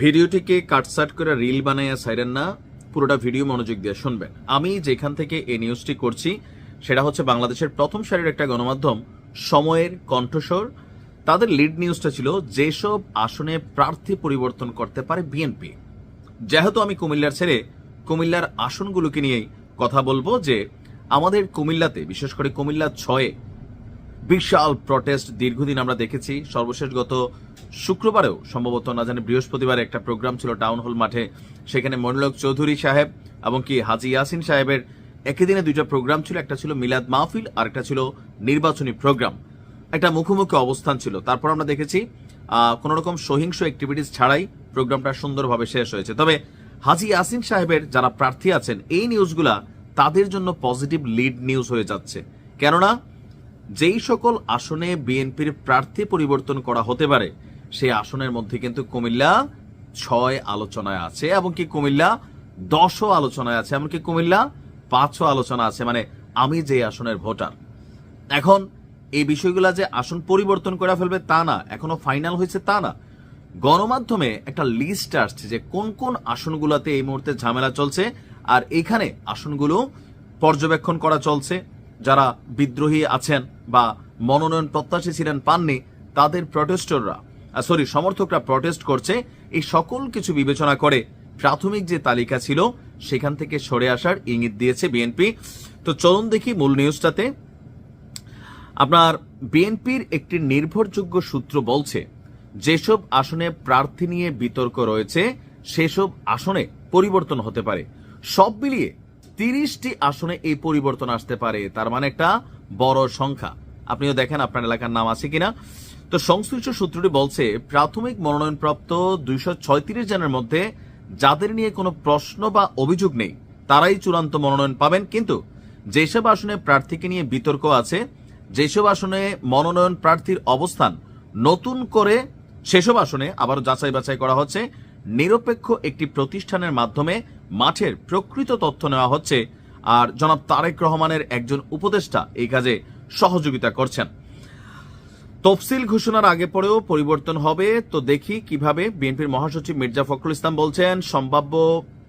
ভিডিওটিকে কাটসাট করে রিল বানাইয়া সাইরেন না, পুরোটা ভিডিও মনোযোগ দিয়ে শুনবেন। আমি যেখান থেকে এই নিউজটি করছি, সেটা হচ্ছে বাংলাদেশের প্রথম সারির একটা গণমাধ্যম, সময়ের কণ্ঠস্বর। তাদের লিড নিউজটা ছিল, যেসব আসনে প্রার্থী পরিবর্তন করতে পারে বিএনপি যেহেতু আমি কুমিল্লার ছেড়ে কুমিল্লার আসনগুলোকে নিয়েই কথা বলব যে, আমাদের কুমিল্লাতে, বিশেষ করে কুমিল্লা ছয়ে বিশাল প্রটেস্ট দীর্ঘদিন আমরা দেখেছি। সর্বশেষ গত শুক্রবারেও সম্ভবত না জানি বৃহস্পতিবার একটা প্রোগ্রাম ছিল টাউন হল মাঠে। সেখানে মনিলক চৌধুরী সাহেব এবং কি হাজি ইয়াসিন সাহেবের একই দিনে দুইটা প্রোগ্রাম ছিল, একটা ছিল মিলাদ মাহফিল আর একটা ছিল নির্বাচনী প্রোগ্রাম একটা মুখোমুখি অবস্থান ছিল। তারপর আমরা দেখেছি কোন রকম সহিংস অ্যাক্টিভিটিস ছাড়াই প্রোগ্রামটা সুন্দরভাবে শেষ হয়েছে। তবে হাজি ইয়াসিন সাহেবের যারা প্রার্থী আছেন, এই নিউজগুলা তাদের জন্য পজিটিভ লিড নিউজ হয়ে যাচ্ছে। কেননা যেই সকল আসনে বিএনপির প্রার্থী পরিবর্তন করা হতে পারে, সেই আসনের মধ্যে কিন্তু কুমিল্লা ছয় আলোচনায় আছে এবং কি কুমিল্লা দশও আলোচনায় আছে, এমনকি কুমিল্লা পাঁচও আলোচনা আছে মানে আমি যে আসনের ভোটার। এখন এই বিষয়গুলা যে আসন পরিবর্তন করে ফেলবে তা না, এখনও ফাইনাল হয়েছে তা না। গণমাধ্যমে একটা লিস্ট আসছে যে কোন কোন আসনগুলোতে এই মুহূর্তে ঝামেলা চলছে, আর এখানে আসনগুলো পর্যবেক্ষণ করা চলছে। যারা বিদ্রোহী আছেন বা মনোনয়ন প্রত্যাশী ছিলেন পাননি, তাদের প্রটেস্টররা সরি সমর্থকরা প্রটেস্ট করছে, এই সকল কিছু বিবেচনা করে প্রাথমিক যে তালিকা ছিল, সেখান থেকে সরে আসার ইঙ্গিত দিয়েছে বিএনপি। তো চলুন দেখি মূল নিউজটাতে আপনার বিএনপির একটি নির্ভরযোগ্য সূত্র বলছে, যেসব আসনে প্রার্থী নিয়ে বিতর্ক রয়েছে, সেসব আসনে পরিবর্তন হতে পারে। সব মিলিয়ে তিরিশটি আসনে এই পরিবর্তন আসতে পারে, তার মানে একটা বড় সংখ্যা। আপনিও দেখেন আপনার এলাকার নাম আছে কিনা। তো সংশ্লিষ্ট সূত্রটি বলছে, প্রাথমিক মনোনয়নপ্রাপ্ত দুইশো জনের মধ্যে যাদের নিয়ে কোনো প্রশ্ন বা অভিযোগ নেই, তারাই চূড়ান্ত মনোনয়ন পাবেন। কিন্তু যেসব আসনে প্রার্থীকে নিয়ে বিতর্ক আছে, যেসব আসনে মনোনয়ন প্রার্থীর অবস্থান নতুন করে, সেসব আসনে আবার যাচাই বাছাই করা হচ্ছে। নিরপেক্ষ একটি প্রতিষ্ঠানের মাধ্যমে মাঠের প্রকৃত তথ্য নেওয়া হচ্ছে। আর জনাব তারেক রহমানের একজন উপদেষ্টা এই কাজে সহযোগিতা করছেন। তফসিল ঘোষণার আগে পরেও পরিবর্তন হবে। তো দেখি কীভাবে বিএনপির মহাসচিব মির্জা ফখরুল ইসলাম বলছেন, সম্ভাব্য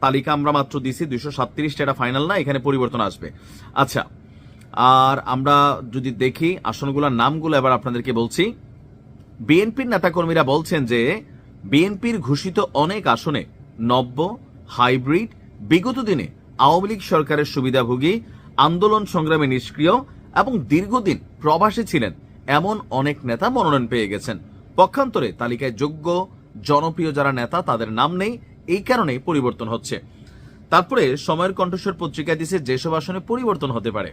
তালিকা আমরা মাত্র দিছি, দুইশো সাতত্রিশটা এটা ফাইনাল না, এখানে পরিবর্তন আসবে। আচ্ছা আর আমরা যদি দেখি আসনগুলোর নামগুলো এবার আপনাদেরকে বলছি। বিএনপির নেতাকর্মীরা বলছেন যে বিএনপির ঘোষিত অনেক আসনে নব্য, হাইব্রিড, বিগত দিনে আওয়ামী লীগ সরকারের সুবিধাভোগী, আন্দোলন সংগ্রামে নিষ্ক্রিয় এবং দীর্ঘদিন প্রবাসী ছিলেন এমন অনেক নেতা মনোনয়ন পেয়ে গেছেন। পক্ষান্তরে তালিকায় যোগ্য, জনপ্রিয় যারা নেতা তাদের নাম নেই, এই কারণে পরিবর্তন হচ্ছে। তারপরে সময়ের কণ্ঠস্বর পত্রিকায় দিছে যেসব আসনে পরিবর্তন হতে পারে।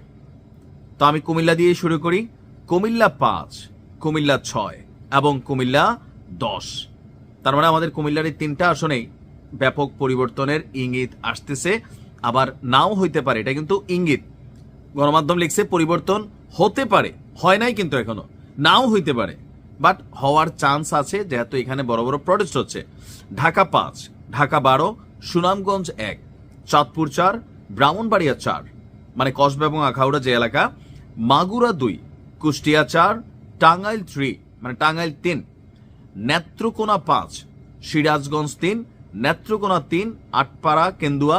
তো আমি কুমিল্লা দিয়ে শুরু করি। কুমিল্লা পাঁচ, কুমিল্লা ছয় এবং কুমিল্লা দশ। তার মানে আমাদের কুমিল্লার এই তিনটা আসনেই ব্যাপক পরিবর্তনের ইঙ্গিত আসতেছে। আবার নাও হইতে পারে, এটা কিন্তু ইঙ্গিত। গণমাধ্যম লিখছে, পরিবর্তন হতে পারে, হয় নাই কিন্তু এখনও। নাও হইতে পারে বাট হওয়ার চান্স আছে, যেহেতু এখানে বড় বড় প্রটেস্ট হচ্ছে। ঢাকা পাঁচ, ঢাকা বারো, সুনামগঞ্জ এক, চাঁদপুর চার, ব্রাহ্মণবাড়িয়া চার মানে কসবা এবং আখাউড়া যে এলাকা, মাগুরা দুই, কুষ্টিয়া চার, টাঙ্গাইল থ্রি মানে টাঙ্গাইল তিন। নেত্রকোনা পাঁচ, সিরাজগঞ্জ তিন, নেত্রকোনা তিন, আটপাড়া, কেন্দুয়া,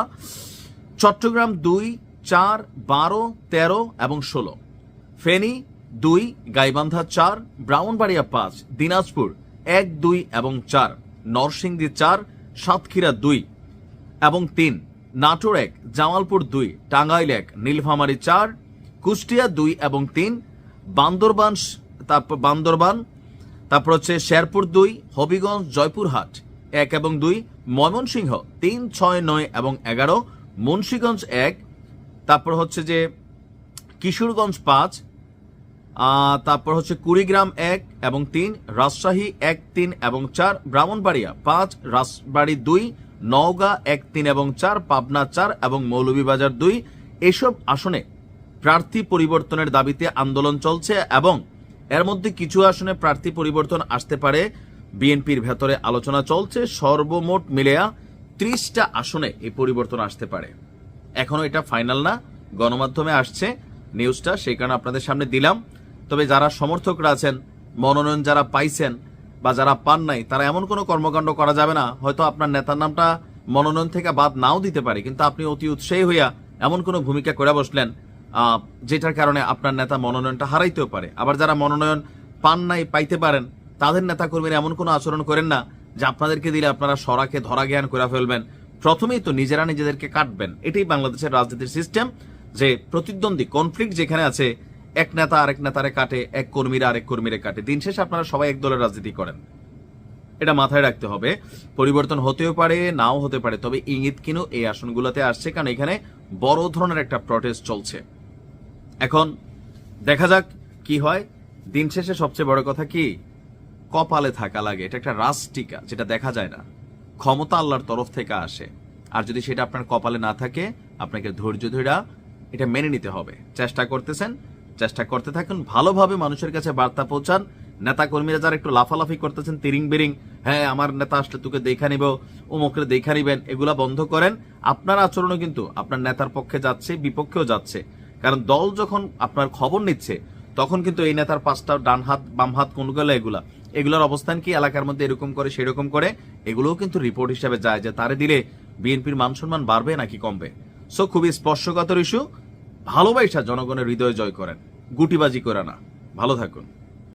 চট্টগ্রাম দুই, চার, বারো, তেরো এবং ষোলো। ফেনী দুই, গাইবান্ধা চার, ব্রাহ্মণবাড়িয়া পাঁচ, দিনাজপুর এক, দুই এবং চার, নরসিংদী চার, সাতক্ষীরা দুই এবং তিন, নাটোর এক, জামালপুর দুই, টাঙ্গাইল এক, নীলফামারী চার, কুষ্টিয়া দুই এবং তিন, বান্দরবান তারপর বান্দরবান তারপর হচ্ছে শেরপুর দুই, হবিগঞ্জ, জয়পুরহাট এক এবং দুই, ময়মনসিংহ তিন, ছয়, নয় এবং এগারো, মুন্সীগঞ্জ এক, তারপর হচ্ছে যে কিশোরগঞ্জ পাঁচ তারপর হচ্ছে কুড়িগ্রাম এক এবং তিন, রাজশাহী এক, তিন এবং চার, ব্রাহ্মণবাড়িয়া পাঁচ, রাজবাড়ি দুই, নওগাঁ এক, তিন এবং চার, পাবনা চার এবং মৌলভীবাজার দুই, এসব আসনে প্রার্থী পরিবর্তনের দাবিতে আন্দোলন চলছে এবং এর মধ্যে কিছু আসনে প্রার্থী পরিবর্তন আসতে পারে। বিএনপির ভেতরে আলোচনা চলছে, সর্বমোট মিলেয়া ত্রিশটা আসনে এই পরিবর্তন আসতে পারে। এখনও এটা ফাইনাল না, গণমাধ্যমে আসছে, নিউজটা সেই কারণে আপনাদের সামনে দিলাম। তবে যারা সমর্থকরা আছেন, মনোনয়ন যারা পাইছেন বা যারা পান নাই, তারা এমন কোনো কর্মকাণ্ড করা যাবে না। হয়তো আপনার নেতার নামটা মনোনয়ন থেকে বাদ নাও দিতে পারে, কিন্তু আপনি অতি উৎসাহী হইয়া এমন কোনো ভূমিকা করে বসলেন। যেটার কারণে আপনার নেতা মনোনয়নটা হারাইতেও পারে। আবার যারা মনোনয়ন পান নাই, পাইতে পারেন, তাদের নেতা কর্মীরা এমন কোনো আচরণ করেন না যে আপনাদেরকে দিলে আপনারা সরাকে ধরা জ্ঞান করে ফেলবেন। প্রথমেই তো নিজেরা নিজেদেরকে কাটবেন। এটাই বাংলাদেশের রাজনীতির সিস্টেম যে প্রতিদ্বন্দ্বী কনফ্লিক্ট যেখানে আছে, এক নেতা আরেক নেতারে কাটে, এক কর্মীরা আরেক কর্মীরে কাটে। দিন শেষে আপনারা সবাই এক দলের রাজনীতি করেন। এটা মাথায় রাখতে হবে। পরিবর্তন হতেও পারে, নাও হতে পারে, তবে ইঙ্গিত কিনু এই আসনগুলোতে আসছে, কারণ এখানে বড় ধরনের একটা প্রটেস্ট চলছে। এখন দেখা যাক কি হয়। দিন শেষে সবচেয়ে বড় কথা কি? কপালে থাকা লাগে। এটা একটা রাজটিকা যেটা দেখা যায় না। ক্ষমতা আল্লাহর তরফ থেকে আসে। আর যদি সেটা আপনার কপালে না থাকে, আপনাকে ধৈর্য ধৈরা এটা মেনে নিতে হবে। চেষ্টা করতেছেন, চেষ্টা করতে থাকুন, ভালোভাবে মানুষের কাছে বার্তা পৌঁছান। নেতা কর্মীরা যারা একটু লাফালাফি করতেছেন তিরিং বিরিং হ্যাঁ আমার নেতা আসলে তোকে দেখা নিব অমুকের দেখা নিবেন, এগুলা বন্ধ করেন। আপনার আচরণও কিন্তু আপনার নেতার পক্ষে যাচ্ছে, বিপক্ষেও যাচ্ছে। কারণ দল যখন আপনার খবর নিচ্ছে, তখন কিন্তু এই নেতার পাঁচটা ডান হাত, বাম হাত, কোনগুলো এগুলা, এগুলোর অবস্থান কি এলাকার মধ্যে এরকম করে, সেরকম করে, এগুলোও কিন্তু রিপোর্ট হিসাবে যায় যে তারে দিলে বিএনপির মান সম্মান বাড়বে নাকি কমবে? সো খুবই স্পর্শকাতর ইস্যু ভালোবাসা জনগণের হৃদয় জয় করেন। গুটিবাজি করে না। ভালো থাকুন।